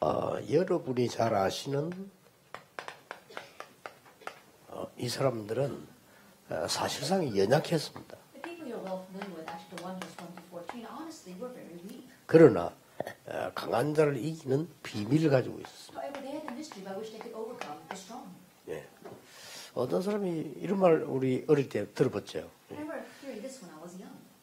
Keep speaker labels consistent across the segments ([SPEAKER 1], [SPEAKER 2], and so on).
[SPEAKER 1] 어, 여러분이 잘 아시는 어, 이 사람들은 어, 사실상 연약했습니다.
[SPEAKER 2] The people you're well familiar with, actually the one who's 1 to 14, honestly were very weak.
[SPEAKER 1] 그러나 어, 강한 자를 이기는 비밀을 가지고 있었습니다. 예. 어떤 사람이 이런 말 우리 어릴 때 들어봤죠.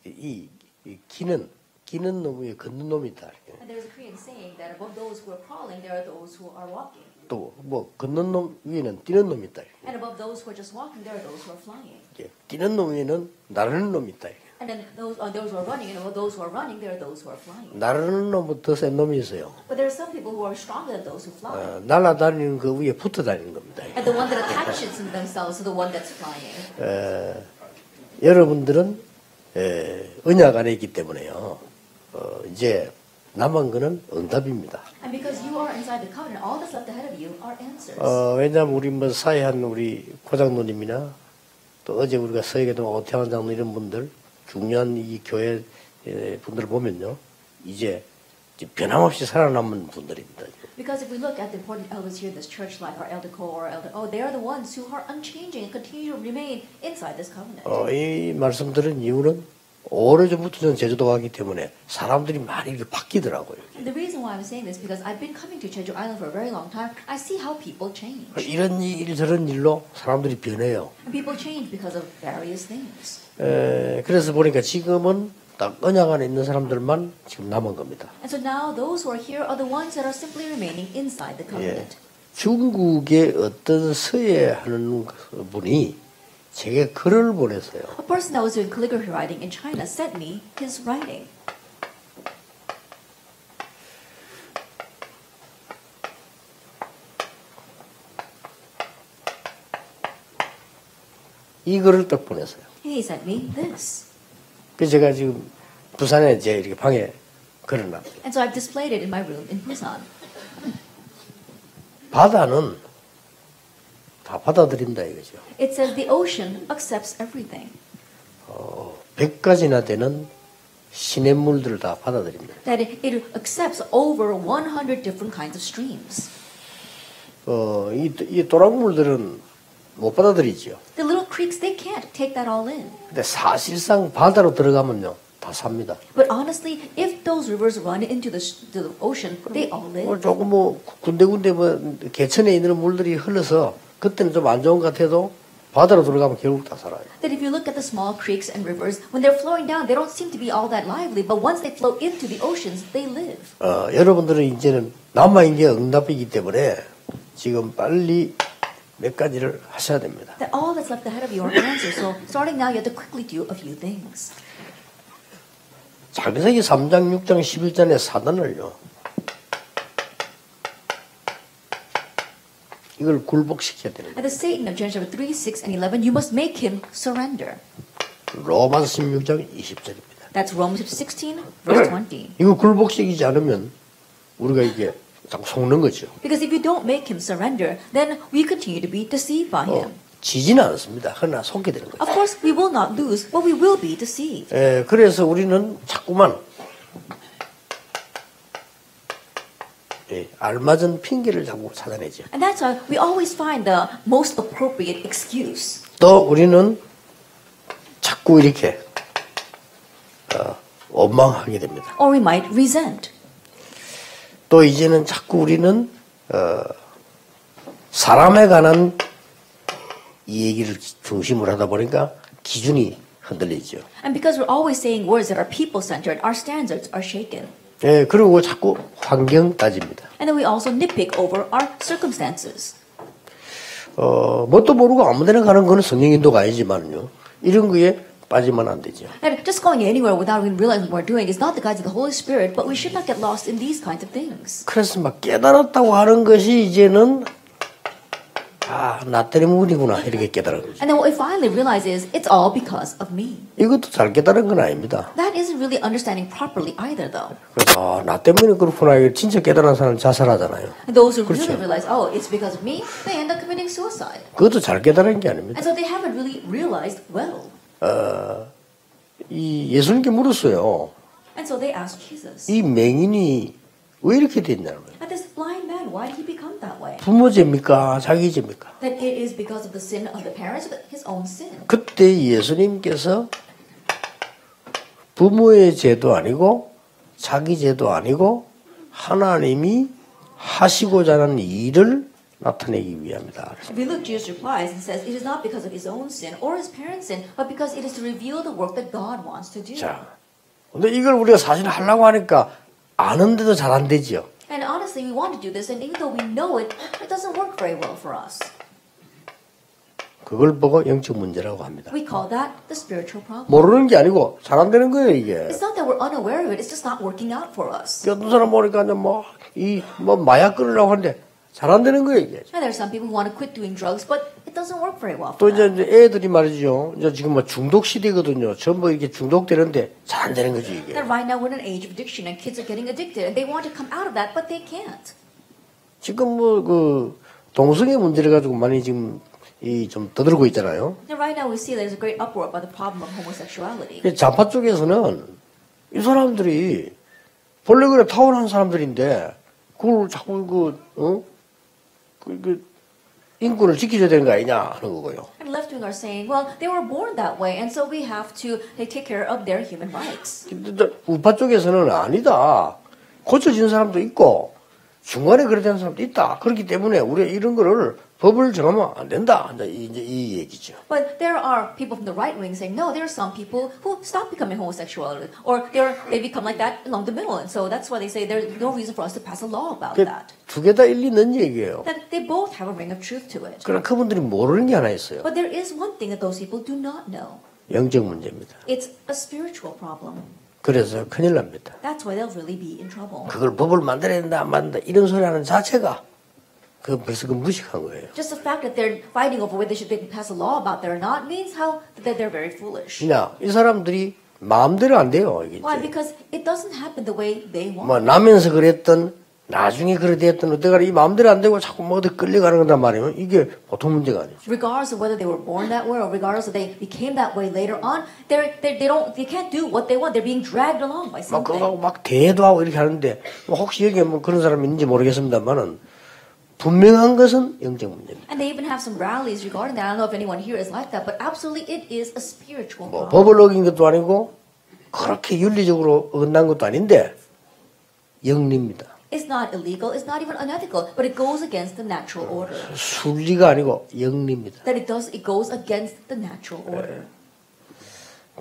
[SPEAKER 1] 이, 이 기는 기는 놈 위에 걷는 놈이 있다.
[SPEAKER 2] And there's a Korean saying that above those who are crawling, there are those who are walking.
[SPEAKER 1] 또뭐 걷는 놈 위에는 뛰는 놈이 있다.
[SPEAKER 2] And above those who are just walking, there are those who are flying.
[SPEAKER 1] 예. 뛰는 놈 위에는 나르는 놈이 있다.
[SPEAKER 2] And then those are those who are running, and above those who are running, there are those who are flying.
[SPEAKER 1] 나르는 놈부터 센 놈이 있어요.
[SPEAKER 2] But there are some people who are stronger than those who fly.
[SPEAKER 1] 어, 날아다니는 그 위에 붙어 다니는 겁니다.
[SPEAKER 2] And the one that attaches themselves to the one that's flying.
[SPEAKER 1] 에, 여러분들은 에, 언약 안에 있기 때문에요. 어, 이제 남은 거는 응답입니다. 어, 왜냐하면 우리 뭐 사회한 우리 고장노님이나 또 어제 우리가 서해계동 오태환 장로 이런 분들 중요한 이 교회 에, 분들을 보면요. 이제 변함없이 살아남은 분들입니다.
[SPEAKER 2] Because if we look at the important elders here in this church, like our elder Cole or elder, oh, they are the ones who are unchanging and continue to remain inside this covenant.
[SPEAKER 1] 어, 이 말씀 들은 이유는 오래전부터 저는 제주도 가기 때문에 사람들이 많이 이렇게 바뀌더라고요.
[SPEAKER 2] The reason why I'm saying this because I've been coming to Jeju Island for a very long time. I see how people change.
[SPEAKER 1] 이런 일 저런 일로 사람들이 변해요.
[SPEAKER 2] People change because of various things.
[SPEAKER 1] 에, 그래서 보니까 지금은 딱 언약 안에 있는 사람들만 지금 남은 겁니다.
[SPEAKER 2] And so now those who are here are the ones that are simply remaining inside the
[SPEAKER 1] 예.
[SPEAKER 2] covenant.
[SPEAKER 1] 중국의 어떤 서예하는 분이 제게 글을 보냈어요.
[SPEAKER 2] A person that was doing calligraphy writing in China sent me his writing.
[SPEAKER 1] 이 글을 딱 보냈어요.
[SPEAKER 2] He sent me this.
[SPEAKER 1] 그래서 제가 지금 부산에 이제 이렇게 방에 걸어놨어요.
[SPEAKER 2] And so I've displayed it in my room in Busan.
[SPEAKER 1] 바다는 다 받아들인다 이거죠.
[SPEAKER 2] It says the ocean accepts everything.
[SPEAKER 1] 어, 100가지나 되는 시냇물들을 다 받아들입니다.
[SPEAKER 2] That it, it accepts over 100 different kinds of streams.
[SPEAKER 1] 어, 이, 이 도락물들은 못 받아들이죠.
[SPEAKER 2] The little creeks, they can't take that all in.
[SPEAKER 1] 근데 사실상 바다로 들어가면요, 다 삽니다.
[SPEAKER 2] But honestly, if those rivers run into the, the ocean, they all
[SPEAKER 1] 뭐
[SPEAKER 2] live.
[SPEAKER 1] 조금 뭐 군데군데 뭐 개천에 있는 물들이 흘러서 그때는 좀 안 좋은 것 같아도 바다로 들어가면 결국 다 살아요.
[SPEAKER 2] That if you look at the small creeks and rivers, when they're flowing down, they don't seem to be all that lively. But once they flow into the oceans, they live.
[SPEAKER 1] 어, 여러분들은 이제는 남아 있는 게 응답이기 때문에 지금 빨리 몇 가지를 하셔야 됩니다.
[SPEAKER 2] That all that's left ahead of you are answers. So starting now, you have to quickly do a few things.
[SPEAKER 1] 창세기 3장, 6장, 11장의 사단을요. 이걸 굴복시켜야 되는 거예요.
[SPEAKER 2] And the Satan of Genesis chapter 3, 6, and 11, you must make him surrender.
[SPEAKER 1] 로마서 16장 20절입니다.
[SPEAKER 2] That's Romans chapter 16, verse 20.
[SPEAKER 1] 이거 굴복시키지 않으면 우리가 이게 자꾸 속는 거죠.
[SPEAKER 2] Because if you don't make him surrender, then we continue to be deceived by
[SPEAKER 1] 어,
[SPEAKER 2] him.
[SPEAKER 1] 지지는 않습니다. 그러나 속게 되는 거죠.
[SPEAKER 2] Of course, we will not lose, but we will be deceived.
[SPEAKER 1] 에, 그래서 우리는 자꾸만 예, 알맞은 핑계를 자꾸 찾아내죠.
[SPEAKER 2] And that's why we always find the most appropriate excuse.
[SPEAKER 1] 또 우리는 자꾸 이렇게 어, 원망하게 됩니다.
[SPEAKER 2] Or we might resent.
[SPEAKER 1] 또 이제는 자꾸 우리는 어, 사람에 관한 이 얘기를 중심으로 하다 보니까 기준이 흔들리죠.
[SPEAKER 2] And because we're always saying words that are people centered, our standards are shaken.
[SPEAKER 1] 예, 그리고 자꾸 환경 따집니다.
[SPEAKER 2] And then we also nitpick over our circumstances.
[SPEAKER 1] 어, 뭣도 모르고 아무데나 가는 거는 성령 인도가 아니지만요. 이런 거에 빠지면 안 되죠.
[SPEAKER 2] And just going anywhere without even realizing what we're doing is not the guidance of the Holy Spirit, but we should not get lost in these kinds of things.
[SPEAKER 1] 그래서 막 깨달았다고 하는 것이 이제는 아, 나 때문이구나 이렇게 깨달은 거죠.
[SPEAKER 2] And then what we finally realize is it's all because of me.
[SPEAKER 1] 이것도 잘 깨달은 건 아닙니다.
[SPEAKER 2] That isn't really understanding properly either, though.
[SPEAKER 1] 그래서 아, 나 때문에 그렇구나. 이거 진짜 깨달은 사람 자살하잖아요.
[SPEAKER 2] And those who
[SPEAKER 1] 그렇죠.
[SPEAKER 2] really realize, oh, it's because of me, they end up committing suicide.
[SPEAKER 1] 그것도 잘 깨달은 게 아닙니다.
[SPEAKER 2] And so they haven't really realized well.
[SPEAKER 1] 이 예수님께 물었어요.
[SPEAKER 2] And so they asked Jesus,
[SPEAKER 1] 이 맹인이 왜 이렇게 됐냐는 거예요.
[SPEAKER 2] This blind mind. Why did he become that way?
[SPEAKER 1] 부모 죄입니까? 자기 죄입니까?
[SPEAKER 2] That it is because of the sin of the parents, but his own sin.
[SPEAKER 1] 그때 예수님께서 부모의 죄도 아니고 자기 죄도 아니고 하나님이 하시고자 하는 일을 나타내기 위함이다.
[SPEAKER 2] We look, Jesus replies and says, It is not because of his own sin or his parents' sin, but because it is to reveal the work that God wants to do.
[SPEAKER 1] 자, 근데 이걸 우리가 사실 하려고 하니까 아는데도 잘 안 되죠.
[SPEAKER 2] And honestly, we want to do this, and even though we know it, it doesn't work very well for us.
[SPEAKER 1] 그걸 보고 영적 문제라고 합니다.
[SPEAKER 2] We call that the spiritual problem.
[SPEAKER 1] 모르는 게 아니고 잘 안 되는 거예요, 이게.
[SPEAKER 2] It's not that we're unaware of it, it's just not working out for us.
[SPEAKER 1] 어떤 사람 보니까 이제 뭐, 이, 뭐, 마약 끊으려고 하는데 잘 안 되는 거예요, 이게.
[SPEAKER 2] And there are some people who want to quit doing drugs, but it doesn't work very well
[SPEAKER 1] 또
[SPEAKER 2] for
[SPEAKER 1] 이제,
[SPEAKER 2] them.
[SPEAKER 1] 애들이 말이죠. 이제 지금 뭐 중독 시대거든요. 전부 이렇게 중독되는데 잘 안 되는 거지, 이게.
[SPEAKER 2] That right now we're in an age of addiction, and kids are getting addicted, and they want to come out of that, but they can't.
[SPEAKER 1] 지금 뭐, 그, 동성애 문제를 가지고 많이 지금, 이, 좀 떠들고 있잖아요.
[SPEAKER 2] Right now we see there's a great uproar about the problem of homosexuality.
[SPEAKER 1] 그 좌파 쪽에서는 이 사람들이 본래 그래 타고난 사람들인데 그걸 자꾸 그, 어? 그, 그 인권을 지켜줘야 되는 거 아니냐 하는 거고요.
[SPEAKER 2] And left wing are saying, well, they were born that way, and so we have to take care of their human rights.
[SPEAKER 1] 근데 저 우파 쪽에서는 아니다. 고쳐진 사람도 있고 중간에 그래 된 사람도 있다. 그렇기 때문에 우리가 이런 거를 법을 정하면 안 된다. 이제 이, 얘기죠.
[SPEAKER 2] But there are people from the right wing saying, no, there are some people who stop becoming homosexual, or they're, they become like that along the middle, and so that's why they say there's no reason for us to pass a law about that.
[SPEAKER 1] 두개 다 일리 있는 얘기예요.
[SPEAKER 2] That they both have a ring of truth to it.
[SPEAKER 1] 그러나 그분들이 모르는 게 하나 있어요.
[SPEAKER 2] But there is one thing that those people do not know.
[SPEAKER 1] 영적 문제입니다.
[SPEAKER 2] It's a spiritual problem.
[SPEAKER 1] 그래서 큰일 납니다.
[SPEAKER 2] That's why they'll really be in trouble.
[SPEAKER 1] 그걸 법을 만들어야 된다, 안 만든다, 이런 소리 하는 자체가 그 벌써 그 무식한 거예요.
[SPEAKER 2] Just the fact that they're fighting over whether they should they pass a law about that or not means how that they're very foolish.
[SPEAKER 1] 그냥 이 사람들이 마음대로 안 돼요. 이게
[SPEAKER 2] Why? Because it doesn't happen the way they want.
[SPEAKER 1] 뭐 나면서 그랬던 나중에 됐던 어때가 이 마음대로 안 되고 자꾸 뭐 어디 끌려가는 거단 말이에요. 이게 보통 문제가 아니죠.
[SPEAKER 2] regardless of whether they were born that way or regardless of they became that way later on, they're, they they don't they can't do what they want. They're being dragged along by
[SPEAKER 1] 막 그거
[SPEAKER 2] something.
[SPEAKER 1] 막 대도 하고 이렇게 하는데 뭐 혹시 여기에 뭐 그런 사람이 있는지 모르겠습니다만은 분명한 것은 영적 문제입니다.
[SPEAKER 2] And they even have some rallies regarding that. I don't know if anyone here is like that, but absolutely it is a spiritual
[SPEAKER 1] 뭐 어긴 것도 아니고 그렇게 윤리적으로 어긋난 것도 아닌데 영리입니다.
[SPEAKER 2] It's not illegal, it's not even unethical, but it goes against the natural order.
[SPEAKER 1] 순리가 아니고 영리입니다.
[SPEAKER 2] That it does it goes against the natural order.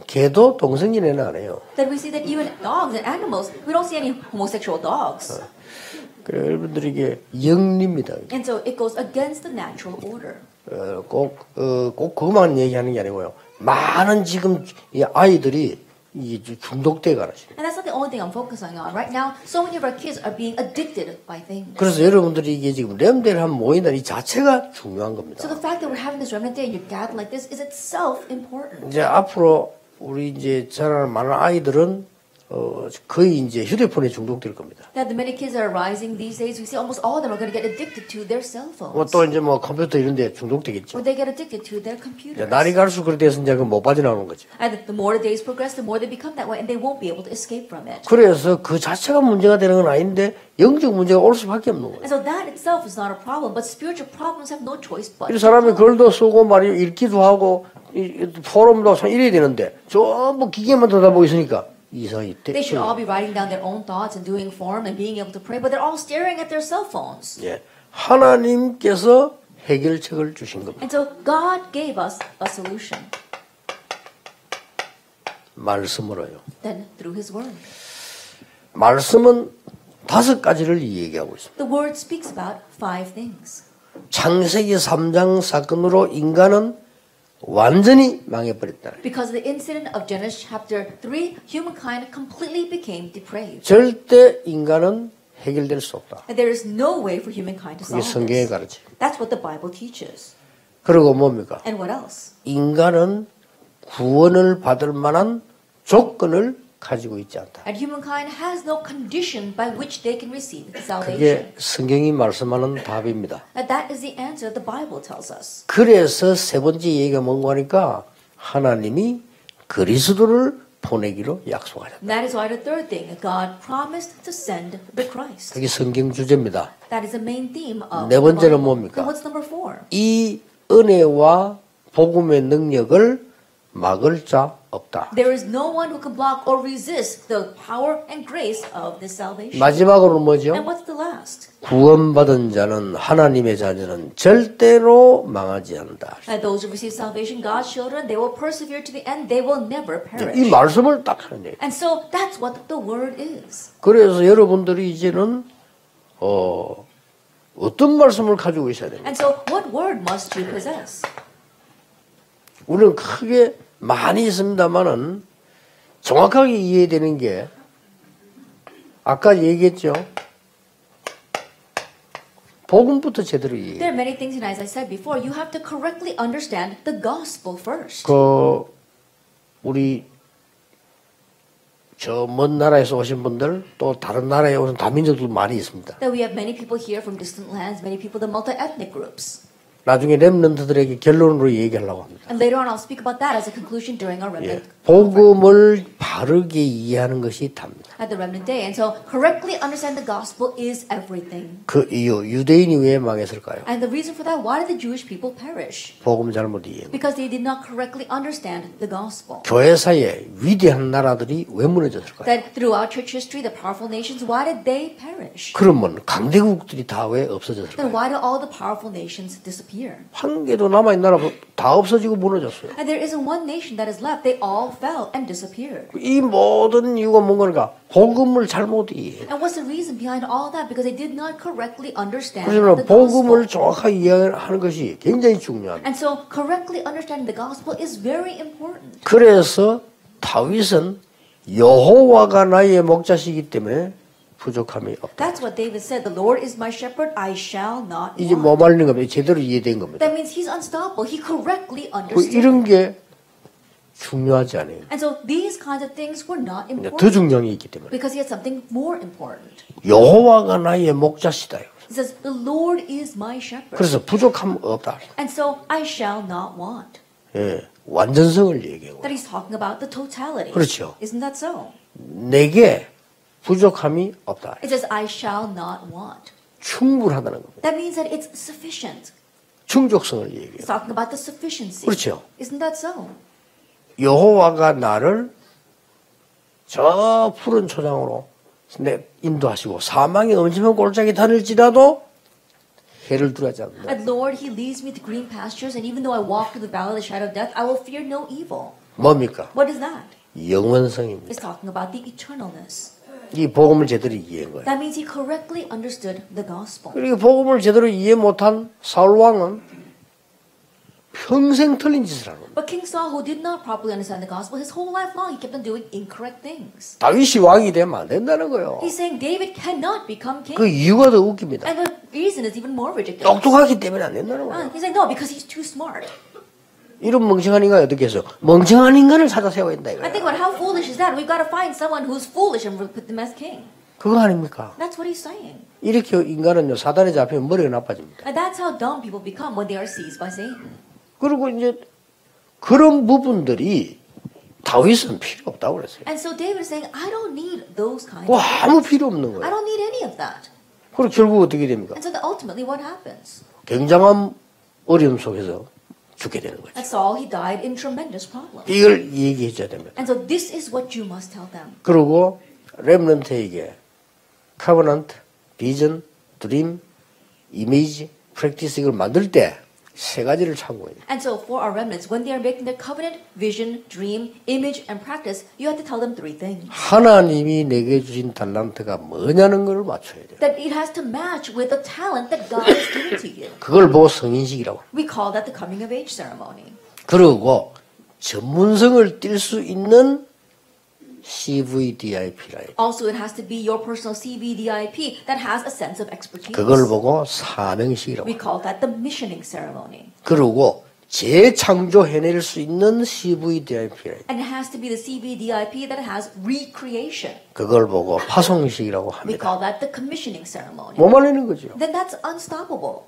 [SPEAKER 1] 개도 동성연애는 안 해요.
[SPEAKER 2] That we see that even dogs and animals, we don't see any homosexual dogs.
[SPEAKER 1] 그래 여러분들이 이게 영리입니다.
[SPEAKER 2] And so it goes against the natural order.
[SPEAKER 1] 어, 꼭, 어, 꼭 그것만 얘기하는 게 아니고요. 많은 지금 이 아이들이 이 중독돼 가지.
[SPEAKER 2] And that's not the only thing I'm focusing on. Right now, so many of our kids are being addicted by things.
[SPEAKER 1] 그래서 여러분들이 이게 지금 렘데를 한번 모인다는 이 자체가 중요한 겁니다.
[SPEAKER 2] So the fact that we're having this remnant day and you're gathered like this is itself important.
[SPEAKER 1] 이제 앞으로 우리 이제 자라는 많은 아이들은 어, 거의 이제 휴대폰에 중독될 겁니다.
[SPEAKER 2] That the many kids are rising these days, we see almost all of them are going to get addicted to their cell
[SPEAKER 1] 뭐
[SPEAKER 2] phones.
[SPEAKER 1] 또 이제 뭐 컴퓨터 이런 데 중독되겠죠.
[SPEAKER 2] Or they get addicted to their
[SPEAKER 1] 이제
[SPEAKER 2] computers.
[SPEAKER 1] 날이 갈수록 그렇게 돼서 이제 그못 빠져나오는 거죠.
[SPEAKER 2] And the more the days progress, the more they become that way, and they won't be able to escape from it.
[SPEAKER 1] 그래서 그 자체가 문제가 되는 건 아닌데 영적 문제가 올 수밖에 없는 거예요.
[SPEAKER 2] And so that itself is not a problem, but spiritual problems have no choice but.
[SPEAKER 1] 이 사람이. 글도 쓰고 말이 읽기도 하고 이, 이 포럼도 참 이래야 되는데 전부 기계만 쳐다보고 있으니까 이상이 돼.
[SPEAKER 2] They should all be writing down their own thoughts and doing form and being able to pray, but they're all staring at their cell phones.
[SPEAKER 1] 예. 하나님께서 해결책을 주신 겁니다.
[SPEAKER 2] And so God gave us a solution.
[SPEAKER 1] 말씀으로요.
[SPEAKER 2] Then through His Word.
[SPEAKER 1] 말씀은 다섯 가지를 얘기하고 있습니다.
[SPEAKER 2] The Word speaks about five things.
[SPEAKER 1] 창세기 3장 사건으로 인간은 완전히 망해버렸다.
[SPEAKER 2] Because of the incident of Genesis chapter 3, humankind completely became depraved.
[SPEAKER 1] 절대 인간은 해결될 수 없다.
[SPEAKER 2] And there is no way for humankind to solve
[SPEAKER 1] 성경의
[SPEAKER 2] this.
[SPEAKER 1] 가르침.
[SPEAKER 2] That's what the Bible teaches.
[SPEAKER 1] 그리고 뭡니까?
[SPEAKER 2] And what else?
[SPEAKER 1] 인간은 구원을 받을 만한 조건을 가지고 있지 않다.
[SPEAKER 2] And humankind has no condition by which they can receive salvation.
[SPEAKER 1] 그게 성경이 말씀하는 답입니다.
[SPEAKER 2] That is the answer the Bible tells us.
[SPEAKER 1] 그래서 세 번째 얘기가 뭔가 하니까 하나님이 그리스도를 보내기로 약속하셨다.
[SPEAKER 2] That is why the third thing, God promised to send the Christ.
[SPEAKER 1] 그게 성경 주제입니다.
[SPEAKER 2] That is the main theme of
[SPEAKER 1] 네 번째는. 뭡니까?
[SPEAKER 2] What's number four?
[SPEAKER 1] 이 은혜와 복음의 능력을 막을 자 없다.
[SPEAKER 2] There is no one who can block or resist the power and grace of this salvation.
[SPEAKER 1] 마지막으로 뭐죠?
[SPEAKER 2] And what's the last?
[SPEAKER 1] 구원받은 자는 하나님의 자녀는 절대로 망하지 않는다.
[SPEAKER 2] That those who receive salvation, God's children, they will persevere to the end. They will never
[SPEAKER 1] 이
[SPEAKER 2] perish.
[SPEAKER 1] 말씀을 딱 하네.
[SPEAKER 2] And so that's what the word is.
[SPEAKER 1] 그래서 여러분들이 이제는 어, 어떤 말씀을 가지고 있어야 됩니까?
[SPEAKER 2] And so what word must you possess?
[SPEAKER 1] 우리는 크게 많이 있습니다만은 정확하게 이해되는 게 아까 얘기했죠. 복음부터 제대로 이해.
[SPEAKER 2] There are many things, and as I said before, you have to correctly understand the gospel first.
[SPEAKER 1] 그 우리 저먼 나라에서 오신 분들 또 다른 나라에 오신 다민족들 많이 있습니다.
[SPEAKER 2] That we have many people here from distant lands, many people, the multi-ethnic groups.
[SPEAKER 1] 나중에 렘넌트들에게 결론으로 얘기하려고 합니다.
[SPEAKER 2] And later on, I'll speak about that as a conclusion during our
[SPEAKER 1] 예.
[SPEAKER 2] remnant,
[SPEAKER 1] 복음을 바르게 이해하는 것이 답니다.
[SPEAKER 2] at the remnant day. And so, correctly understand the gospel is everything.
[SPEAKER 1] 그 이유 유대인이 왜 망했을까요?
[SPEAKER 2] And the reason for that, why did the Jewish people perish?
[SPEAKER 1] 복음 잘못 이해.
[SPEAKER 2] Because they did not correctly understand the gospel.
[SPEAKER 1] 교회사에 위대한 나라들이 왜 무너졌을까요?
[SPEAKER 2] That throughout church history, the powerful nations, why did they perish?
[SPEAKER 1] 그러면 강대국들이 다왜
[SPEAKER 2] Then
[SPEAKER 1] 없어졌을까요?
[SPEAKER 2] why do all the powerful nations disappear?
[SPEAKER 1] 한 개도 남아 있는 나라 다 없어지고 무너졌어요.
[SPEAKER 2] And there isn't one nation that is left. They all fell and disappeared.
[SPEAKER 1] 이 모든 이유가 뭔가 복음을 잘못 이해해.
[SPEAKER 2] And what's the reason behind all that? Because they did not correctly understand the
[SPEAKER 1] 복음을
[SPEAKER 2] gospel.
[SPEAKER 1] 정확하게 이해하는 것이 굉장히 중요합니다.
[SPEAKER 2] And so correctly understanding the gospel is very important.
[SPEAKER 1] 그래서 다윗은 여호와가 나의 목자시기 때문에 부족함이 없다.
[SPEAKER 2] That's what David said. The Lord is my shepherd, I shall not
[SPEAKER 1] 이제. 뭐 말하는 겁니다. 제대로 이해된 겁니다.
[SPEAKER 2] That means he's unstoppable. He correctly
[SPEAKER 1] 그
[SPEAKER 2] understood.
[SPEAKER 1] 이런 게 중요하지 않아요.
[SPEAKER 2] And so these kinds of things were not
[SPEAKER 1] 더
[SPEAKER 2] important
[SPEAKER 1] 중요한 게 있기 때문에.
[SPEAKER 2] because he had something more important.
[SPEAKER 1] 여호와가 나의 목자시다.
[SPEAKER 2] He says, The Lord is my shepherd.
[SPEAKER 1] 그래서 부족함 없다.
[SPEAKER 2] And so I shall not want.
[SPEAKER 1] 예, 완전성을 얘기하고
[SPEAKER 2] That he's talking about the totality.
[SPEAKER 1] 그렇죠.
[SPEAKER 2] Isn't that so?
[SPEAKER 1] 내게 부족함이 없다.
[SPEAKER 2] It says, I shall not want.
[SPEAKER 1] 충분하다는 겁니다.
[SPEAKER 2] That means that it's sufficient.
[SPEAKER 1] 충족성을 얘기해요.
[SPEAKER 2] It's talking about the sufficiency.
[SPEAKER 1] 그렇죠.
[SPEAKER 2] Isn't that so?
[SPEAKER 1] 여호와가 나를 저 푸른 초장으로 내 인도하시고 사망의 엄청난 골짜기 다닐지라도 해를 두려하지 않는다.
[SPEAKER 2] And Lord, He leads me to green pastures, and even though I walk through the valley of the shadow of death, I will fear no evil.
[SPEAKER 1] 뭡니까?
[SPEAKER 2] What is that?
[SPEAKER 1] 영원성입니다.
[SPEAKER 2] It's talking about the eternalness.
[SPEAKER 1] 이 복음을 제대로 이해한 거예요.
[SPEAKER 2] That means he correctly understood the gospel.
[SPEAKER 1] 그리고 복음을 제대로 이해 못한 사울 왕은 평생 틀린 짓을 하는 겁니다.
[SPEAKER 2] But King Saul, who did not properly understand the gospel, his whole life long, he kept on doing incorrect things.
[SPEAKER 1] 다윗이 왕이 되면 안 된다는 거예요.
[SPEAKER 2] He's saying David cannot become king.
[SPEAKER 1] 그 이유가 더 웃깁니다.
[SPEAKER 2] And the reason is even more ridiculous.
[SPEAKER 1] 똑똑하기 때문에 안 된다는
[SPEAKER 2] Uh,
[SPEAKER 1] 거예요.
[SPEAKER 2] he's saying no, because he's too smart.
[SPEAKER 1] 이런 멍청한 인간 어떻게 해서 멍청한 인간을 찾아 세워야 된다
[SPEAKER 2] I
[SPEAKER 1] 이거예요.
[SPEAKER 2] think about how foolish is that? We've got to find someone who's foolish and put them as king.
[SPEAKER 1] 그거 아닙니까?
[SPEAKER 2] That's what he's saying.
[SPEAKER 1] 이렇게 인간은요 사단에 잡히면 머리가 나빠집니다.
[SPEAKER 2] And that's how dumb people become when they are seized by Satan.
[SPEAKER 1] 그리고 이제 그런 부분들이 다윗은 필요 없다고 그랬어요.
[SPEAKER 2] And so David is saying, I don't need those kinds
[SPEAKER 1] 그
[SPEAKER 2] of
[SPEAKER 1] 아무. 필요 없는
[SPEAKER 2] I
[SPEAKER 1] 거예요.
[SPEAKER 2] don't need any of that.
[SPEAKER 1] 그리고 결국 어떻게 됩니까?
[SPEAKER 2] And so ultimately what happens?
[SPEAKER 1] 굉장한 어려움 속에서 죽게 되는 거죠.
[SPEAKER 2] At Saul, he died in tremendous problems.
[SPEAKER 1] 이걸 얘기해 줘야 됩니다.
[SPEAKER 2] And so this is what you must tell them.
[SPEAKER 1] 그리고 렘넌트에게 커버넌트, 비전, 드림, 이미지, 프랙티스 이걸 만들 때 세 가지를 참고해야 돼요.
[SPEAKER 2] And so for our remnants, when they are making their covenant, vision, dream, image, and practice, you have to tell them three things.
[SPEAKER 1] 하나님이 내게 주신 달란트가 뭐냐는 걸 맞춰야 돼요.
[SPEAKER 2] That it has to match with the talent that God has given to you.
[SPEAKER 1] 그걸 보고 성인식이라고.
[SPEAKER 2] We call that the coming of age ceremony.
[SPEAKER 1] 그리고 전문성을 띌수 있는 CVDIP라.
[SPEAKER 2] Also, it has to be your personal CVDIP that has a sense of expertise.
[SPEAKER 1] 그걸 보고 사명식이라고.
[SPEAKER 2] We call that the missioning ceremony.
[SPEAKER 1] 그리고 재창조해낼 수 있는 CVDIP라.
[SPEAKER 2] And it has to be the CVDIP that has recreation.
[SPEAKER 1] 그걸 보고 파송식이라고
[SPEAKER 2] We
[SPEAKER 1] 합니다.
[SPEAKER 2] call that the commissioning ceremony.
[SPEAKER 1] 뭐 말리는 거죠?
[SPEAKER 2] Then that's unstoppable.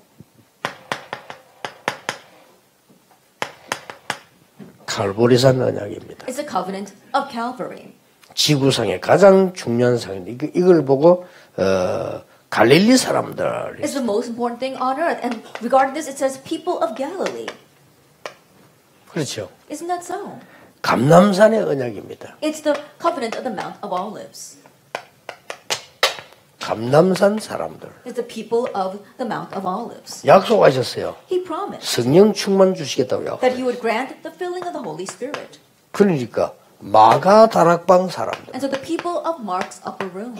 [SPEAKER 1] 칼보리산 언약입니다.
[SPEAKER 2] It's the covenant of Calvary.
[SPEAKER 1] 지구상의 가장 중요한 상인데 이걸 보고 어, 갈릴리 사람들
[SPEAKER 2] It's the most important thing on earth. And regarding this, it says people of Galilee.
[SPEAKER 1] 그렇죠.
[SPEAKER 2] Isn't that so?
[SPEAKER 1] 감남산의 언약입니다.
[SPEAKER 2] It's the covenant of the Mount of Olives.
[SPEAKER 1] 감남산 사람들
[SPEAKER 2] It's the people of the Mount of Olives.
[SPEAKER 1] 약속하셨어요.
[SPEAKER 2] He promised
[SPEAKER 1] 성령 충만 주시겠다고
[SPEAKER 2] that
[SPEAKER 1] 약속.
[SPEAKER 2] he would grant the filling of the Holy Spirit.
[SPEAKER 1] 그러니까 마가 다락방 사람들
[SPEAKER 2] And so the people of Mark's upper room.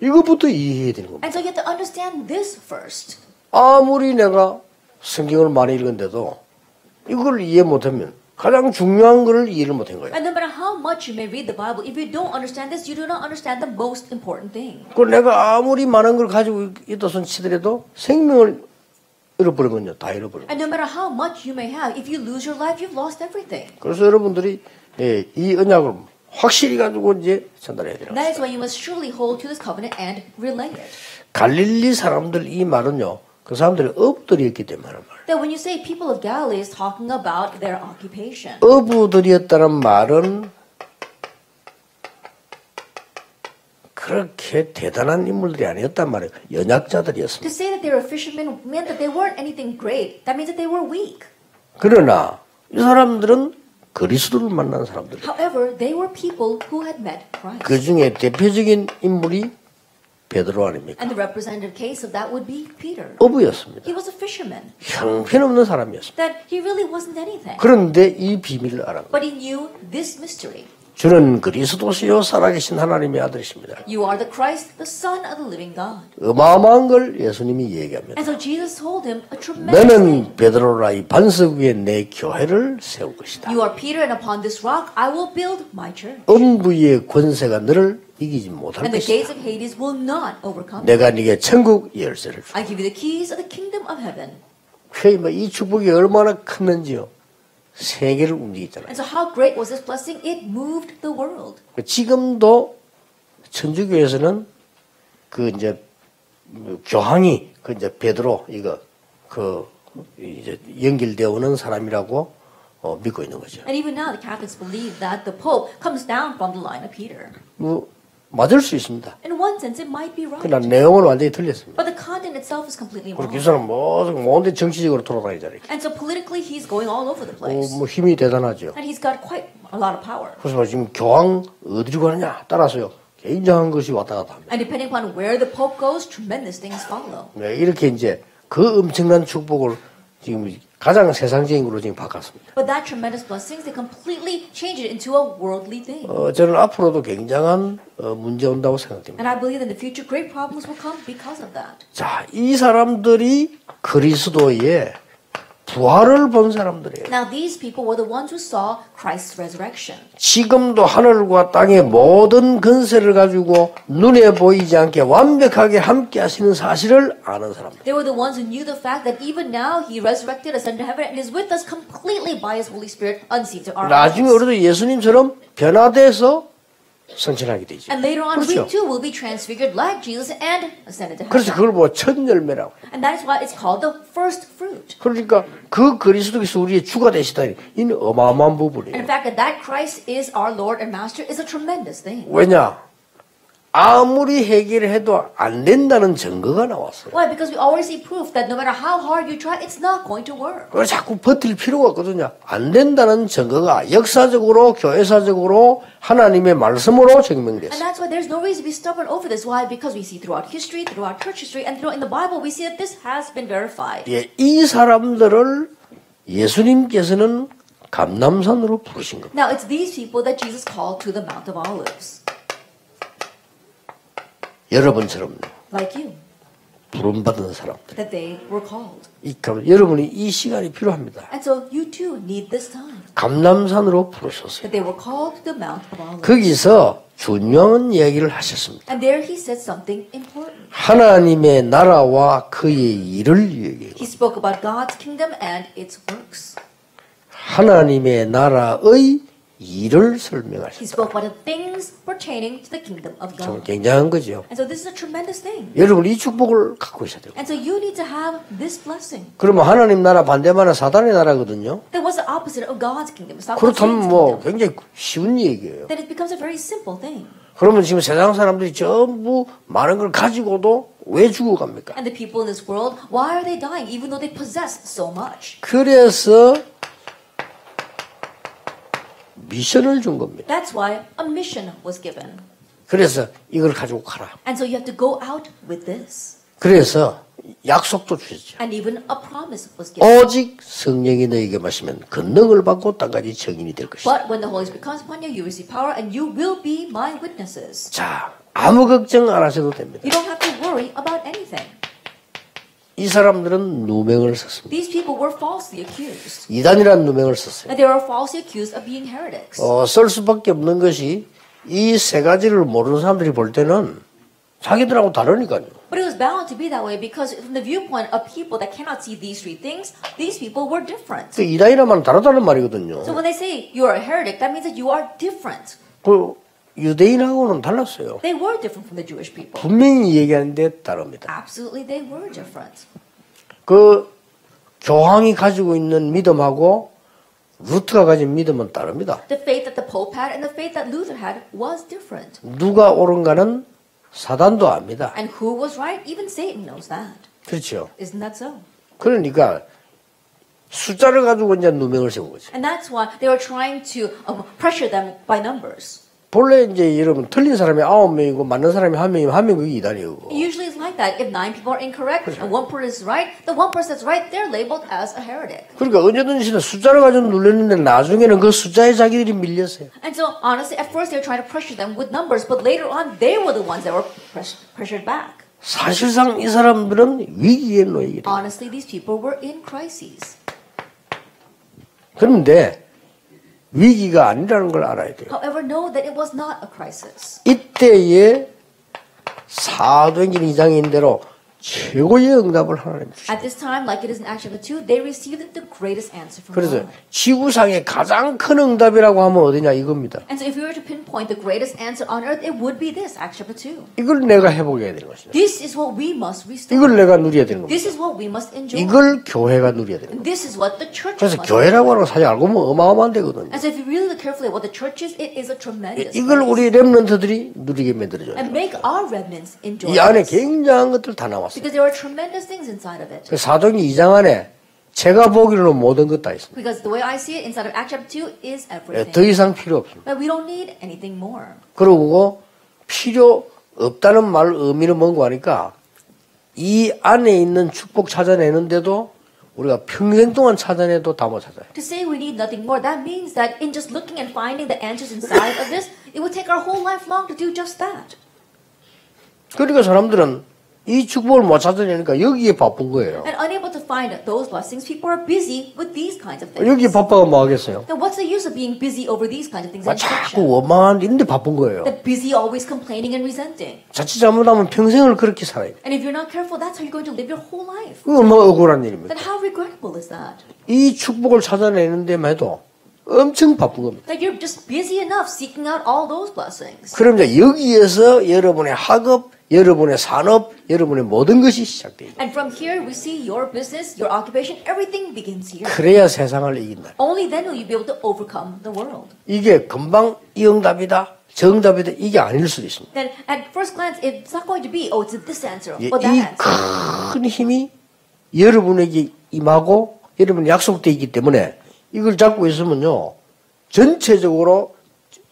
[SPEAKER 1] 이것부터 이해해야 되는 겁니다.
[SPEAKER 2] And so you have to understand this first.
[SPEAKER 1] 아무리 내가 성경을 많이 읽은데도 이걸 이해 못하면 가장 중요한 것을 이해를 못한 거예요.
[SPEAKER 2] And no matter how much you may read the Bible, if you don't understand this, you do not understand the most important thing.
[SPEAKER 1] 그 내가 아무리 많은 걸 가지고 있다 손 치더라도 생명을 잃어버리면요 다 잃어버려요.
[SPEAKER 2] And no matter how much you may have, if you lose your life, you've lost everything.
[SPEAKER 1] 그래서 여러분들이 예, 이 언약을 확실히 가지고 이제 전달해야.
[SPEAKER 2] And that is why you must surely hold to this covenant and relay it.
[SPEAKER 1] 갈릴리 사람들 이 말은요 그 사람들이 업들이었기 때문에 하는 말.
[SPEAKER 2] That when you say people of Galilee is talking about their occupation.
[SPEAKER 1] 어부들이었다는 말은 그렇게 대단한 인물들이 아니었단 말이에요. 연약자들이었습니다.
[SPEAKER 2] To say that they were fishermen meant that they weren't anything great. That means that they were weak.
[SPEAKER 1] 그러나 이 사람들은 그리스도를 만난 사람들.
[SPEAKER 2] However, they were people who had met Christ.
[SPEAKER 1] 그 중에 대표적인 인물이 베드로 아닙니까?
[SPEAKER 2] And the representative case of that would be Peter.
[SPEAKER 1] 어부였습니다.
[SPEAKER 2] He was a fisherman.
[SPEAKER 1] 형편없는 사람이었습니다.
[SPEAKER 2] That he really wasn't anything.
[SPEAKER 1] 그런데 이 비밀을 알아.
[SPEAKER 2] But he knew this mystery.
[SPEAKER 1] 주는 그리스도시요 살아계신 하나님의 아들이십니다.
[SPEAKER 2] You are the Christ, the Son of the living God.
[SPEAKER 1] 어마어마한 걸 예수님이 얘기합니다.
[SPEAKER 2] And so Jesus told him a tremendous.
[SPEAKER 1] 너는 베드로라 이 반석 위에 내 교회를 세울 것이다.
[SPEAKER 2] You are Peter, and upon this rock I will build my church.
[SPEAKER 1] 음부의 권세가 너를 이기지 못할
[SPEAKER 2] And the
[SPEAKER 1] 것이다.
[SPEAKER 2] gates of Hades will not overcome you.
[SPEAKER 1] 내가 네게 천국 열쇠를 주.
[SPEAKER 2] I give you the keys of the kingdom of heaven.
[SPEAKER 1] 이 축복이 얼마나 컸는지요. 세계를 움직이잖아요.
[SPEAKER 2] And so, how great was this blessing? It moved the world.
[SPEAKER 1] 지금도 천주교에서는 그 이제 교황이 그 이제 베드로 이거 그 이제 연결되어 오는 사람이라고 어, 믿고 있는 거죠.
[SPEAKER 2] And even now, the Catholics believe that the Pope comes down from the line of Peter.
[SPEAKER 1] 뭐 맞을 수 있습니다.
[SPEAKER 2] In one sense, it might be right.
[SPEAKER 1] 그러나 내용은 완전히 틀렸습니다.
[SPEAKER 2] But the content itself is completely
[SPEAKER 1] 그리고 이. 사람 모든 모든 정치적으로 돌아다니잖아요. 어. 뭐 힘이 대단하죠.
[SPEAKER 2] And he's got quite a lot of power.
[SPEAKER 1] 그래서 뭐 지금 교황 어디로 가느냐 따라서요. 굉장한 것이 왔다 갔다 합니다.
[SPEAKER 2] Goes.
[SPEAKER 1] 네, 이렇게 이제 그 엄청난 축복을 지금 가장 세상적인 걸로 지금 바꿨습니다.
[SPEAKER 2] But that tremendous blessings, they completely change it into a worldly thing.
[SPEAKER 1] 어, 저는 앞으로도 굉장한 어, 문제 온다고 생각됩니다.
[SPEAKER 2] And I believe that in the future, great problems will come because of that.
[SPEAKER 1] 자, 이 사람들이 그리스도의 부활을 본 사람들이에요.
[SPEAKER 2] Now, these people were the ones who saw Christ's resurrection.
[SPEAKER 1] 지금도 하늘과 땅의 모든 근세를 가지고 눈에 보이지 않게 완벽하게 함께 하시는 사실을 아는 사람들.
[SPEAKER 2] They were the ones who knew the fact that even now He resurrected, ascended to heaven, and is with us completely by His Holy Spirit, unseen to our
[SPEAKER 1] 나중에
[SPEAKER 2] eyes.
[SPEAKER 1] 우리도 예수님처럼 변화돼서 성천하게 되죠.
[SPEAKER 2] And later on,
[SPEAKER 1] 그렇죠.
[SPEAKER 2] we too will be transfigured like Jesus and ascended to
[SPEAKER 1] 그래서
[SPEAKER 2] heaven.
[SPEAKER 1] 그걸 뭐첫 열매라고.
[SPEAKER 2] And that is why it's called the first fruit.
[SPEAKER 1] 그러니까 그 그리스도께서 우리의 주가 되시다니 이는 어마어마한 부분이에요.
[SPEAKER 2] the fact that Christ is our Lord and Master is a tremendous thing.
[SPEAKER 1] 왜냐? 아무리 해결해도 안 된다는 증거가 나왔어요.
[SPEAKER 2] Why? Because we already see proof that no matter how hard you try, it's not going to work.
[SPEAKER 1] 그걸 자꾸 버틸 필요가 없거든요. 안 된다는 증거가 역사적으로, 교회사적으로, 하나님의 말씀으로
[SPEAKER 2] And
[SPEAKER 1] 증명됐어요.
[SPEAKER 2] that's why there's no reason to be stubborn over this. Why? Because we see throughout history, throughout church history, and throughout in the Bible, we see that this has been verified.
[SPEAKER 1] 예, 이 사람들을 예수님께서는 감남산으로 부르신 겁니다.
[SPEAKER 2] Now, it's these people that Jesus called to the Mount of Olives,
[SPEAKER 1] 여러분처럼
[SPEAKER 2] like you,
[SPEAKER 1] 부름받은 사람들.
[SPEAKER 2] that they were called.
[SPEAKER 1] 이, 감- 여러분이 이 시간이 필요합니다.
[SPEAKER 2] And so you too need this time.
[SPEAKER 1] 감남산으로 부르셨어요.
[SPEAKER 2] That they were called to the Mount of Olives.
[SPEAKER 1] 거기서 중요한 이야기를 하셨습니다.
[SPEAKER 2] And there he said something important.
[SPEAKER 1] 하나님의 나라와 그의 일을 얘기해요.
[SPEAKER 2] He spoke about God's kingdom and its works.
[SPEAKER 1] 하나님의 나라의 일을
[SPEAKER 2] He
[SPEAKER 1] 설명하셨다.
[SPEAKER 2] spoke about the things pertaining to the kingdom of
[SPEAKER 1] 참
[SPEAKER 2] God.
[SPEAKER 1] 굉장한 거죠.
[SPEAKER 2] And so this is a tremendous thing.
[SPEAKER 1] 여러분 이 축복을 갖고 있어야 돼요.
[SPEAKER 2] And so you need to have this blessing.
[SPEAKER 1] 그러면 하나님 나라 반대만은 사단의 나라거든요.
[SPEAKER 2] That was the opposite of God's kingdom.
[SPEAKER 1] 그렇다면 뭐. 굉장히 쉬운 얘기예요.
[SPEAKER 2] Then it becomes a very simple thing.
[SPEAKER 1] 그러면 지금 세상 사람들이 전부 많은 걸 가지고도 왜 죽어갑니까?
[SPEAKER 2] And the people in this world, why are they dying even though they possess so much?
[SPEAKER 1] 그래서 미션을 준 겁니다.
[SPEAKER 2] That's why a mission was given.
[SPEAKER 1] 그래서 이걸 가지고 가라.
[SPEAKER 2] And so you have to go out with this.
[SPEAKER 1] 그래서 약속도 주셨죠.
[SPEAKER 2] And even a promise was given.
[SPEAKER 1] 오직 성령이 너에게 마시면 권능을 받고 땅까지 증인이 될 것이다.
[SPEAKER 2] But when the Holy Spirit comes upon you, you receive power and you will be my witnesses.
[SPEAKER 1] 자, 아무 걱정 안 하셔도 됩니다.
[SPEAKER 2] You don't have to worry about anything.
[SPEAKER 1] 이 사람들은 누명을 썼습니다.
[SPEAKER 2] These people were falsely accused.
[SPEAKER 1] 이단이라는 누명을 썼어요.
[SPEAKER 2] And they were falsely accused of being heretics.
[SPEAKER 1] 어, 쓸 수밖에 없는 것이 이 세 가지를 모르는 사람들이 볼 때는 자기들하고 다르니까요.
[SPEAKER 2] But it was bound to be that way because from the viewpoint of people that cannot see these three things, these people were different.
[SPEAKER 1] 그 이단이라면 다르다는 말이거든요.
[SPEAKER 2] So when they say you are a heretic, that means that you are different.
[SPEAKER 1] 그 유대인하고는 달랐어요.
[SPEAKER 2] They were different from the Jewish people.
[SPEAKER 1] 분명히 얘기하는데 다릅니다.
[SPEAKER 2] Absolutely, they were different.
[SPEAKER 1] 그 교황이 가지고 있는 믿음하고 루트가 가진 믿음은 다릅니다.
[SPEAKER 2] The faith that the Pope had and the faith that Luther had was different.
[SPEAKER 1] 누가 옳은가는 사단도 압니다.
[SPEAKER 2] And who was right? Even Satan knows that.
[SPEAKER 1] 그렇죠.
[SPEAKER 2] Isn't that so?
[SPEAKER 1] 그러니까 숫자를 가지고 이제 누명을 세운 거죠.
[SPEAKER 2] And that's why they were trying to uh, pressure them by numbers.
[SPEAKER 1] 본래 이제 여러분 틀린 사람이 아홉 명이고 맞는 사람이 한 명이면 한명 그게 이단이고.
[SPEAKER 2] Usually it's like that. If nine people are incorrect and one person is right, the one person that's right, they're labeled as a heretic.
[SPEAKER 1] 그러니까 언제든지 숫자를 가지고 눌렸는데 나중에는 그 숫자에 자기들이 밀렸어요.
[SPEAKER 2] And so, honestly, at first they were trying to pressure them with numbers, but later on, they were the ones that were press- pressured back.
[SPEAKER 1] 사실상 이 사람들은 위기에 놓이게 돼요.
[SPEAKER 2] Honestly, these people were in crises.
[SPEAKER 1] 그런데 위기가 아니라는 걸 알아야 돼요.
[SPEAKER 2] However, know that it was not a crisis.
[SPEAKER 1] 이때에 사도행전 2장인 대로 최고의 응답을 하나님 주시죠.
[SPEAKER 2] At this time, like it is in Acts chapter 2, they received the greatest answer from
[SPEAKER 1] 그래서
[SPEAKER 2] God.
[SPEAKER 1] 지구상의 가장 큰 응답이라고 하면 어디냐 이겁니다.
[SPEAKER 2] And so, if we were to pinpoint the greatest answer on earth, it would be this, Acts chapter 2.
[SPEAKER 1] 이걸 내가 회복해야 되는 것이다.
[SPEAKER 2] This is what we must restore.
[SPEAKER 1] 이걸 내가 누려야 되는 겁니다.
[SPEAKER 2] This is what we must enjoy.
[SPEAKER 1] 이걸 교회가 누려야 되는 겁니다.
[SPEAKER 2] This is what the church
[SPEAKER 1] 그래서 교회라고 하는 거 사실 알고 보면 어마어마한 데거든요.
[SPEAKER 2] And so if you really look carefully at what the church is, it is a tremendous
[SPEAKER 1] 이걸. 우리 렘런트들이 누리게 만들어줘요.
[SPEAKER 2] And make our remnants enjoy
[SPEAKER 1] 이 안에. 굉장한 것들 다 나왔어요.
[SPEAKER 2] Because there are tremendous things inside of it.
[SPEAKER 1] 그 사도행 2장 안에 제가 보기로는 모든 것 다 있습니다.
[SPEAKER 2] Because the way I see it, inside of Acts chapter 2 is
[SPEAKER 1] 예,
[SPEAKER 2] everything.
[SPEAKER 1] 더 이상 필요 없습니다.
[SPEAKER 2] But we don't need anything more.
[SPEAKER 1] 그러고 필요 없다는 말 의미는 뭔가 하니까 이 안에 있는 축복 찾아내는데도 우리가 평생 동안 찾아내도 다 못 찾아요.
[SPEAKER 2] To say we need nothing more, that means that in just looking and finding the answers inside of this, it would take our whole life long to do just that.
[SPEAKER 1] 그러니까 사람들은 이 축복을 못 찾아내니까 여기에 바쁜 거예요.
[SPEAKER 2] And unable to find those blessings, people are busy with these kinds of
[SPEAKER 1] 여기
[SPEAKER 2] things.
[SPEAKER 1] 바빠가 뭐 하겠어요?
[SPEAKER 2] Then what's the use of being busy over these kinds of things
[SPEAKER 1] 막 자꾸? 원망하는 일인데 바쁜 거예요.
[SPEAKER 2] That busy always complaining and resenting.
[SPEAKER 1] 자칫 잘못하면 평생을 그렇게 살아야 돼.
[SPEAKER 2] And if you're not careful, that's how you're going to live your whole life.
[SPEAKER 1] 그거 얼마나 억울한 일입니까?
[SPEAKER 2] Then how regrettable is that?
[SPEAKER 1] 이 축복을 찾아내는 데만 해도 엄청 바쁜 겁니다.
[SPEAKER 2] That you're just busy enough seeking out all those blessings.
[SPEAKER 1] 그럼 이제 여기에서 여러분의 학업, 여러분의 산업, 여러분의 모든 것이 시작돼요.
[SPEAKER 2] And from here, we see your business, your occupation, everything begins here.
[SPEAKER 1] 그래야 세상을 이긴다.
[SPEAKER 2] Only then will you be able to overcome the world.
[SPEAKER 1] 이게 금방 이 응답이다, 정답이다 이게 아닐 수도 있습니다.
[SPEAKER 2] Then, at first glance, it's not going to be, oh, it's this answer
[SPEAKER 1] 이
[SPEAKER 2] or that answer.
[SPEAKER 1] 큰 힘이 여러분에게 임하고 여러분 약속돼 있기 때문에 이걸 잡고 있으면요 전체적으로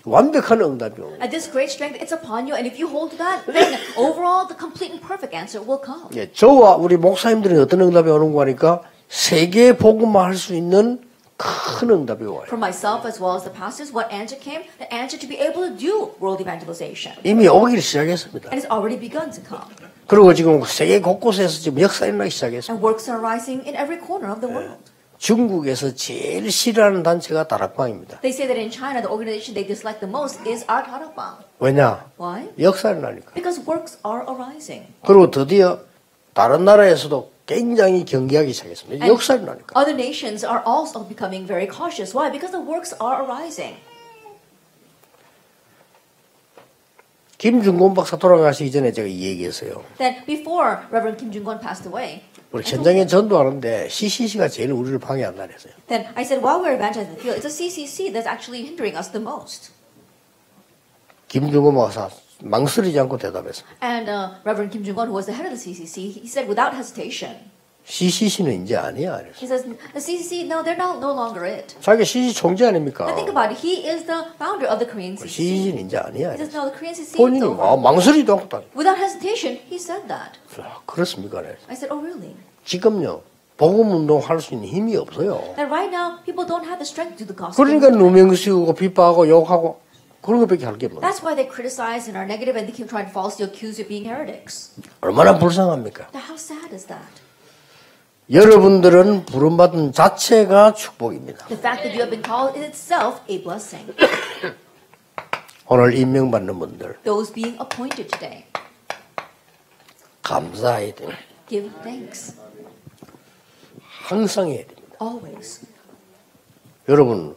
[SPEAKER 1] 완벽한 응답이 옵니다.
[SPEAKER 2] At this great strength, it's upon you, and if you hold that, then overall, the complete and perfect answer will come.
[SPEAKER 1] 예, 저와 우리 목사님들은 어떤 응답이 오는 거 하니까 세계 복음만 할 수 있는 큰 응답이 와요.
[SPEAKER 2] For myself as well as the pastors, what answer came? The answer to be able to do world evangelization.
[SPEAKER 1] 이미 오기 시작했습니다.
[SPEAKER 2] And it's already begun to come.
[SPEAKER 1] 그리고 지금 세계 곳곳에서 지금 역사 일어나기 시작했습니다.
[SPEAKER 2] And works are rising in every corner of the world.
[SPEAKER 1] 중국에서 제일 싫어하는 단체가 다락방입니다.
[SPEAKER 2] They say that in China the organization they dislike the most is our 다락방.
[SPEAKER 1] 왜냐?
[SPEAKER 2] Why?
[SPEAKER 1] 역사를 나니까.
[SPEAKER 2] Because works are arising.
[SPEAKER 1] 그리고 드디어 다른 나라에서도 굉장히 경계하기 시작했습니다. And 역사를 나니까.
[SPEAKER 2] Other nations are also becoming very cautious. Why? Because the works are arising.
[SPEAKER 1] 김중곤 박사 돌아가시기 전에 제가 이 얘기했어요.
[SPEAKER 2] That before Reverend Kim Jung-gon passed away.
[SPEAKER 1] 우리 전장에 전도하는데 CCC가 제일 우리를 방해한다 그랬어요.
[SPEAKER 2] then I said, while we're evangelizing the field, it's a CCC that's actually hindering us the most.
[SPEAKER 1] 김준곤 박사 망설이지 않고 대답했어요.
[SPEAKER 2] And uh, Reverend Kim Jong-un, who was the head of the CCC, he said without hesitation,
[SPEAKER 1] CCC는 이제 아니야. 그랬어요.
[SPEAKER 2] he says, CCC, no, they're not, no longer it.
[SPEAKER 1] 자기 CCC 총재 아닙니까?
[SPEAKER 2] But think about it, he is the founder of the Korean CCC.
[SPEAKER 1] CCC는 이제 아니야.
[SPEAKER 2] He says, no, the Korean CCC
[SPEAKER 1] 본인이. 아, 망설이도 않고 다.
[SPEAKER 2] Without hesitation, he said that.
[SPEAKER 1] 아, 그렇습니까? 그래서
[SPEAKER 2] I said, oh, really?
[SPEAKER 1] 지금요 복음 운동 할 수 있는 힘이 없어요.
[SPEAKER 2] That right now, people don't have the strength to do the gospel.
[SPEAKER 1] 그러니까 누명 씌우고 핍박하고 욕하고 그런 것밖에 할게 없는.
[SPEAKER 2] That's why they criticize and are negative and they keep trying to falsely accuse you of being heretics.
[SPEAKER 1] 얼마나 불쌍합니까?
[SPEAKER 2] Now, how sad is that?
[SPEAKER 1] 여러분들은 부름받은 자체가 축복입니다.
[SPEAKER 2] The fact that you have been called is itself a blessing.
[SPEAKER 1] 오늘 임명받는 분들
[SPEAKER 2] Those being appointed today,
[SPEAKER 1] 감사해야 됩니다.
[SPEAKER 2] give thanks
[SPEAKER 1] 항상 해야 됩니다.
[SPEAKER 2] always.
[SPEAKER 1] 여러분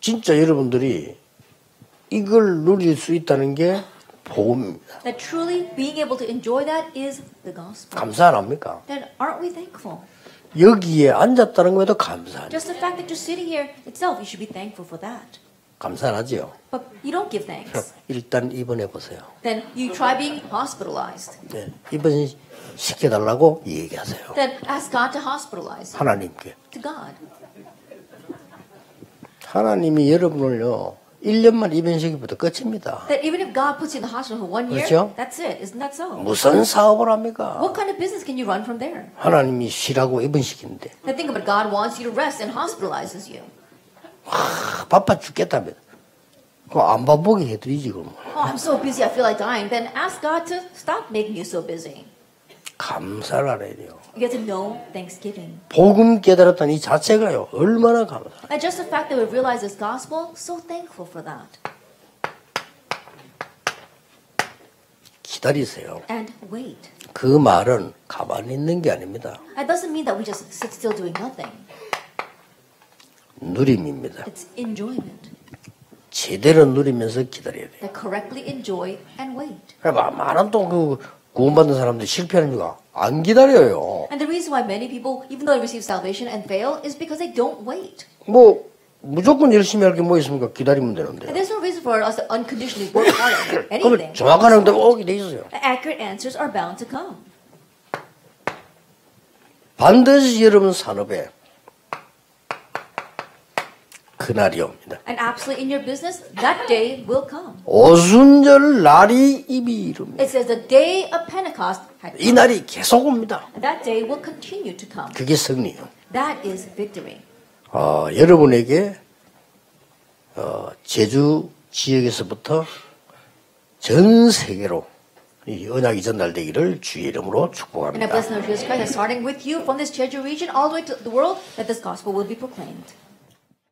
[SPEAKER 1] 진짜 여러분들이 이걸 누릴 수 있다는 게 복음입니다.
[SPEAKER 2] That truly being able to enjoy that is the gospel.
[SPEAKER 1] 감사 안 합니까?
[SPEAKER 2] Then aren't we thankful?
[SPEAKER 1] 여기에 앉았다는 것에도 감사하죠.
[SPEAKER 2] Just the fact that you're sitting here itself, you should be thankful for that.
[SPEAKER 1] 감사하지요.
[SPEAKER 2] But you don't give thanks.
[SPEAKER 1] 일단 입원해 보세요.
[SPEAKER 2] then you try being hospitalized.
[SPEAKER 1] 네, 입원 시켜달라고 얘기하세요.
[SPEAKER 2] Then ask God to hospitalize
[SPEAKER 1] 하나님께.
[SPEAKER 2] to God.
[SPEAKER 1] 하나님이 여러분을요 1년만 입원시키부터 끝입니다.
[SPEAKER 2] That even if God puts you in the hospital for one year,
[SPEAKER 1] 그렇죠?
[SPEAKER 2] that's it. Isn't that so?
[SPEAKER 1] 무슨 사업을 합니까?
[SPEAKER 2] What kind of business can you run from there?
[SPEAKER 1] 하나님이 쉬라고 입원시키는데
[SPEAKER 2] Now think about. God wants you to rest and hospitalizes you.
[SPEAKER 1] 아, 바빠 죽겠다면 그안 바쁘게 해드리지 그러면
[SPEAKER 2] Oh, I'm so busy, I feel like dying. Then ask God to stop making you so busy.
[SPEAKER 1] 감사를 알아야 돼요.
[SPEAKER 2] You get to know Thanksgiving.
[SPEAKER 1] 복음 깨달았다는 이 자체가요 얼마나 감사.
[SPEAKER 2] And just the fact that we've realized this gospel, so thankful for that.
[SPEAKER 1] 기다리세요.
[SPEAKER 2] And wait.
[SPEAKER 1] 그 말은 가만히 있는 게 아닙니다.
[SPEAKER 2] That doesn't mean that we just sit still doing nothing.
[SPEAKER 1] 누림입니다.
[SPEAKER 2] It's enjoyment.
[SPEAKER 1] 제대로 누리면서 기다려야 돼요.
[SPEAKER 2] That correctly enjoy and wait.
[SPEAKER 1] 그러니까 많은 또그 구원받는 사람들이 실패하는 이유가 안 기다려요.
[SPEAKER 2] And the reason why many people, even though they receive salvation and fail, is because they don't wait.
[SPEAKER 1] 뭐 무조건 열심히 할 게 뭐 있습니까? 기다리면 되는데.
[SPEAKER 2] And there's no reason for us to unconditionally work hard at
[SPEAKER 1] 그러면
[SPEAKER 2] anything.
[SPEAKER 1] 정확한 응답 오게 돼 있어요.
[SPEAKER 2] Accurate answers are bound to come.
[SPEAKER 1] 반드시 여러분 산업에 그날이 옵니다.
[SPEAKER 2] And absolutely in your business, that day will come.
[SPEAKER 1] 오순절 날이 입이 이릅니다.
[SPEAKER 2] It says the day of Pentecost had
[SPEAKER 1] 이 날이 계속 옵니다.
[SPEAKER 2] And that day will continue to come.
[SPEAKER 1] 그게 승리예요.
[SPEAKER 2] That is victory.
[SPEAKER 1] 어, 여러분에게 어, 제주 지역에서부터 전 세계로 이 언약이 전달되기를 주의 이름으로
[SPEAKER 2] And I
[SPEAKER 1] 축복합니다.
[SPEAKER 2] bless the Lord Jesus Christ, starting with you from this Jeju region all the way to the world, that this gospel will be proclaimed.